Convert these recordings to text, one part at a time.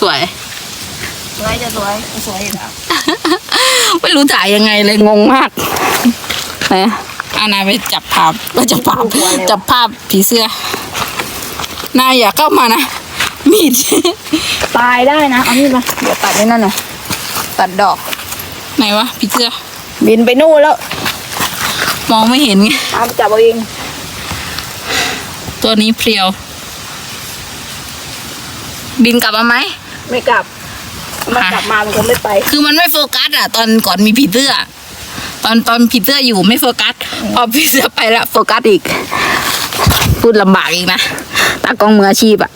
สวย สวยจะสวยสวยอยู่แล้วไม่รู้ถ่ายยังไงเลยงงมากไหนอานาไปจับภาพก็จับภาพจับภาพผีเสื้อนายอย่าเข้ามานะ มีดตายได้นะ เอานี่มา เดี๋ยวตัดไว้นั่นหน่อยตัดดอก ไหนวะผีเสื้อ บินไปนู่นแล้ว มองไม่เห็นไงตามจับเอาเอง ตัวนี้เพรียว บินกลับมาไหม ไม่กลับ มันกลับมามันคงไม่ไป คือมันไม่โฟกัสอะตอนก่อนมีผีเสื้อ ตอนตอนผีเสื้ออยู่ไม่โฟกัสพอผีเสื้อไปแล้วโฟกัสอีก พูดลำบากอีกนะตากล้องมืออาชีพอะ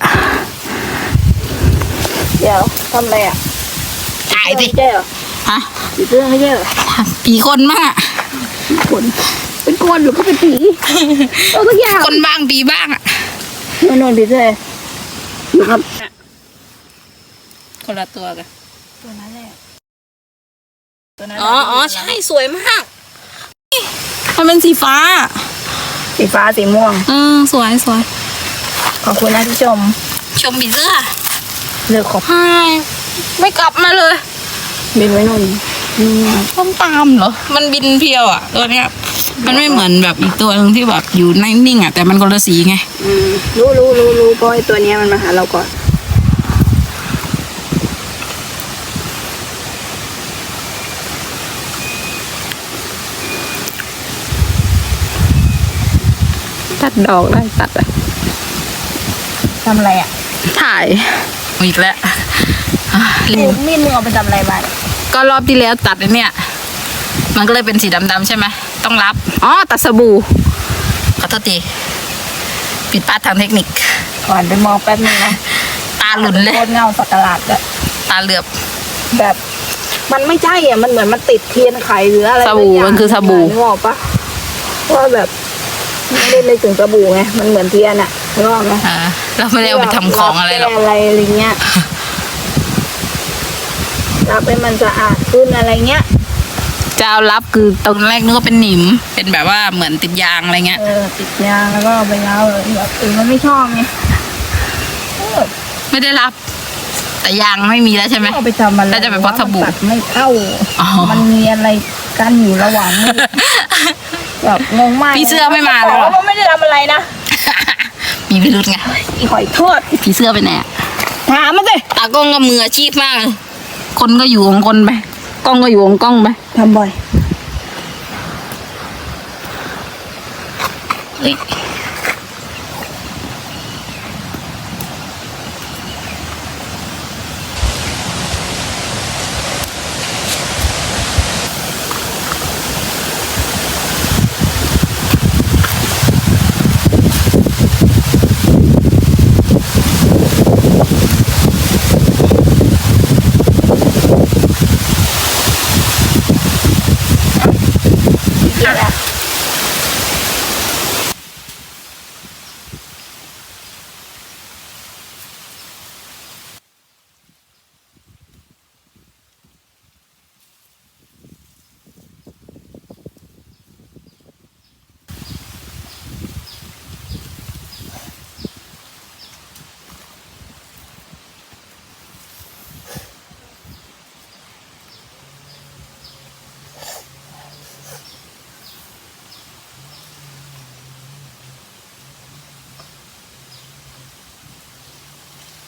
เดี๋ยวทำอะไรอะถ่ายสิไม่ใช่เหรอฮะผีเสื้อไม่ใช่เหรอผีคนมากคนเป็นคนหรือก็เป็นผีเอาทุกอย่างคนบ้างผีบ้างอะนนนผีเสื้ออยู่ครับ คนละตัวกันตัวนั้นแหละตัวนั้นอ๋ออ๋อใช่สวยมาก มันเป็นสีฟ้า สีฟ้าสีม่วงเออสวยสวยขอบคุณนะที่ชม ชมผีเสื้อเลือกขอบใช่ไม่กลับมาเลย บินไว้นู่นอืมต้องตามเหรอ มันบินเพียวอะ ตัวเนี้ย มันไม่เหมือนแบบอีกตัวหนึงที่แบบอยู่นิ่งๆอะแต่มันคนละสีไงอืมรู้รู้รู้รู้เพราะไอ้ตัวเนี้ยมันมาหาเราก่อน ตัดดอกได้ตัดอะทำอะไรอะถ่ายอีกแล้วอะมีดมีดมึงเอาไปทำอะไรมาก็รอบที่แล้วตัดไอ้เนี่ย มันก็เลยเป็นสีดำๆใช่ไหมต้องรับอ๋อตัดสบู่ขอโทษทีผิดพลาดทางเทคนิค ก่อนไปมองแป๊บนึงนะตาหลุนเลยโคตรเงาสักกะหลาดอะตาเหลือบ แบบ มันไม่ใช่อะมันเหมือนมันติดเทียนไขหรืออะไรสบู่สักย่างมันคือสบู่ นึกออกปะว่าแบบ ไม่ได้นึกถึงสบู่ไงมันเหมือนเทียนอะนึกออกไหมอ่าเราไม่ได้เอาไปทำของอะไรหรอกแก้อะไรอะไรเงี้ยรับให้มันสะอาดขึ้นอะไรเงี้ยจะเอารับคือตรงแรกนึกว่าเป็นหนิม เป็นแบบว่าเหมือนติดยางอะไรเงี้ย เออติดยางแล้วก็เอาไปแล้วเลยแบบอื่นมันไม่ชอบไงเออไม่ได้รับ แต่ยางไม่มีแล้วใช่ไหม เอาไปทำอะไรน่าจะเป็นเพราะสบู่ตัดไม่เข้า อ๋อ มันมีอะไรกันอยู่ระหว่างมือ แบบงงมากพี่เสื้อไม่มาแล้วบเหรออกว่ามันไม่ได้ทำอะไรนะมีพิรุษไงอีหอยทอดผีเสื้อไปไหนอะถามมันสิตากล้องก็มืออาชีพมากเลยคนก็อยู่ของคนไปกล้องก็อยู่ของกล้องไปทำบ่อยเฮ้ย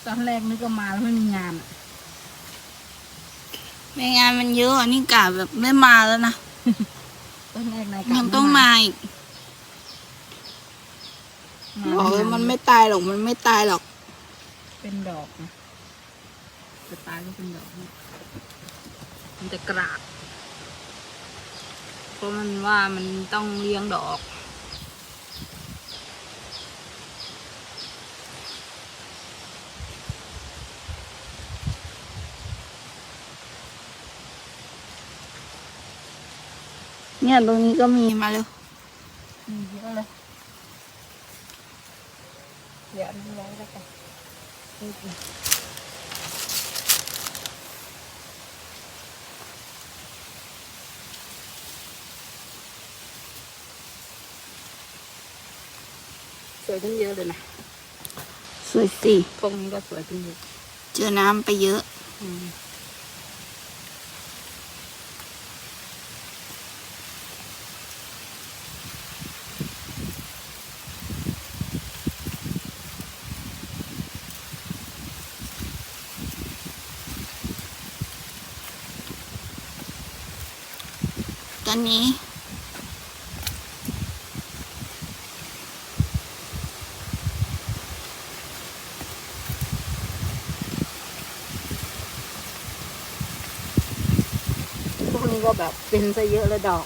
ต อนแรกนึกว่ามาแล้วไม่มีงานอะไม่งานมันเยอะอะนี่กะแบบไม่มาแล้วนะตอนแรกนายยังต้องมาอีกบอกเลยมันไม่ตายหรอกมันไม่ตายหรอกเป็นดอกนะจะตายก็เป็นดอกนะมันจะกรากเพราะมันว่ามันต้องเลี้ยงดอก เนี่ยตรงนี้ก็มีมาเร็วมีเยอะเลยเดี๋ยวอันนี้ไว้แล้วกันสวยขึ้นเยอะเลยนะสวยสิพวกนี้ก็สวยขึ้นเยอะจอน้ำไปเยอะต อนนี้ พวกนี้ก็แบบเป็นซะเยอะแลยดอก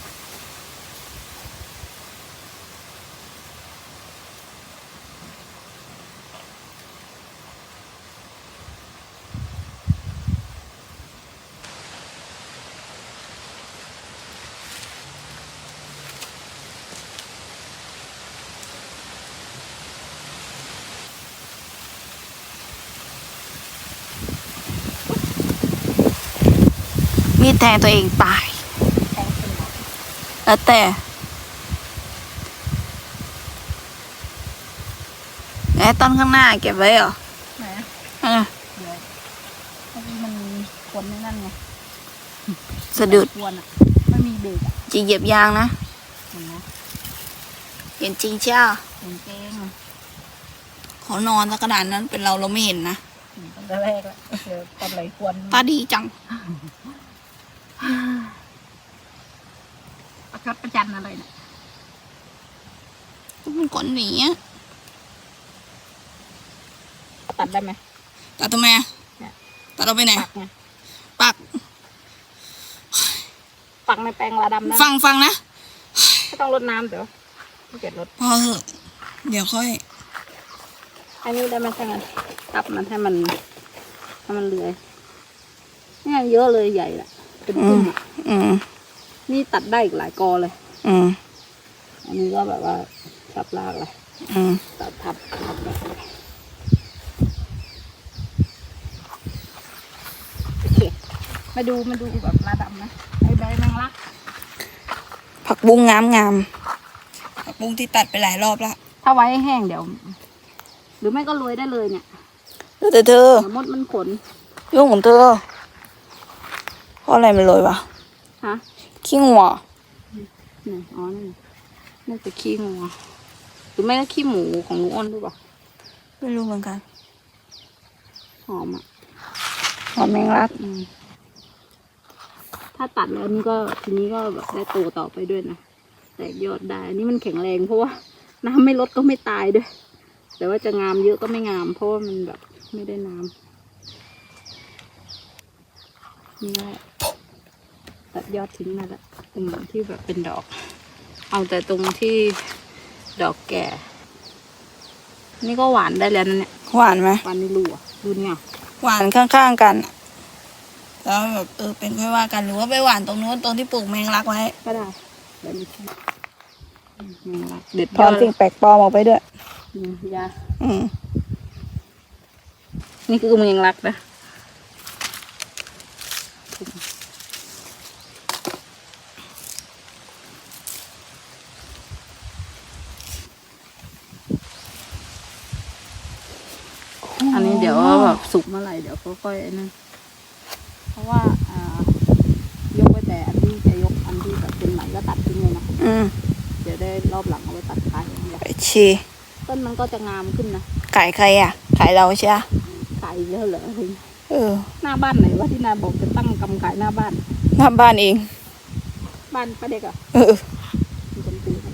มีดแทงตัวเองตายแทงขึ้นมาแล้วแต่ไอ้ต้นข้างหน้าเก็บไว้เหรอไหนอะเดี๋ยวเมื่อกี้มันควรในนั่นไงสะดุดควรอะไม่มีเบรกอะจะเหยียบยางนะเห็นไหมเห็นจริงเช่าเห็นเก้งอะเขานอนสักขนาดนั้นเป็นเราเราไม่เห็นนะเห็นตั้งแต่แรกแล้วเดี๋ยวตอนไหนควรตาดีจัง ป ระชดประจันอะไรเนี่ยมันก่อนหนีอะตัดได้ไหมตัดทำไมอะเนี่ยตัดเราไปไหน ปักไงปัก ปักในแปลงลาดำนะฟังฟังนะไม่ต้องรดน้ำเดี๋ยวไม่เก็บรถพอเถอะเดี๋ยวค่อย อันนี้ได้ไหมใช่ไหมตับมันให้มันให้มันเลื้อยเนี่ยเยอะเลยใหญ่แหละเป็นพุ่มอะอืม นี่ตัดได้อีกหลายกอเลย อืมอันนี้ก็แบบว่าชับลากเลยอืมตัดทับทับแบบโอเคมาดูมาดูแบบลาดำนะไอ้ใบแมงลักผักบุ้งงามงามผักบุ้งที่ตัดไปหลายรอบแล้วถ้าไว้ให้แห้งเดี๋ยว หรือไม่ก็โรยได้เลยเนี่ยแล้วแต่เธอเดี๋ยวมดมันขนยุ่งของเธอเพราะอะไรมันเลยวะฮะ ขี้งัวนี่อ๋อนี่น่าจะขี้งัวหรือไม่ก็ขี้หมูของลุงอ้นหรือเปล่าไม่รู้เหมือนกันหอมอะหอมแมงลักอืมถ้าตัดแล้วนี่ก็ทีนี้ก็แบบได้โตต่อไปด้วยนะแตกยอดได้อันนี่มันแข็งแรงเพราะว่าน้ำไม่ลดก็ไม่ตายด้วย แต่ว่าจะงามเยอะก็ไม่งาม เพราะว่ามันแบบไม่ได้น้ำนี่แหละ ตัดยอดทิ้งนั่นแหละตรงที่แบบเป็นดอก เอาแต่ตรงที่ดอกแก่ นี่ก็หวานได้แล้วนะเนี่ยหวานไหมหวานในรูอะดูเนี่ยหวานข้างๆกันอะแล้วแบบเออเป็นค่อยว่ากันหรือว่าไปหวานตรงนู้นตรงที่ปลูกแมงลักไว้ก็ได้แบบนี้อืมแมงลักเด็ดถอนสิ่งแปลกปลอมออกไปด้วยอืมยาอืมนี่คือแมงลักนะอันนี้เดี๋ยวแบบ สุกเมื่อไหร่เดี๋ยวค่อยๆไอ้นั่นเพราะว่าอ่ายกไว้แต่อันที่จะยกอันที่แบบเป็นใหม่ก็ตัดทิ้งเลยนะอืมเดี๋ยวได้รอบหลังเอาไว้ตัดขายอย่างเดียวไปชีต้นมันก็จะงามขึ้นนะขายใครอะ ขายเราใช่ปะขายเยอะเหรออะไรเงี้ยเออ หน้าบ้านไหนว่าที่นายบอกจะตั้งกำขายหน้าบ้าน หน้าบ้านเอง บ้านป้าเด็กอะเออมีคนซื้อให้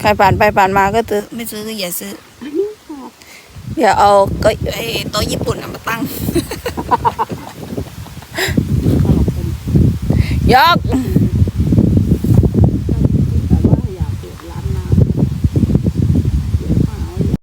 ใครผ่านไปผ่านมาก็ซื้อไม่ซื้อก็อย่าซื้ออันนี้ชอบ เดี๋ยวเอาก็โต๊ะญี่ปุ่นมาตั้ง ยก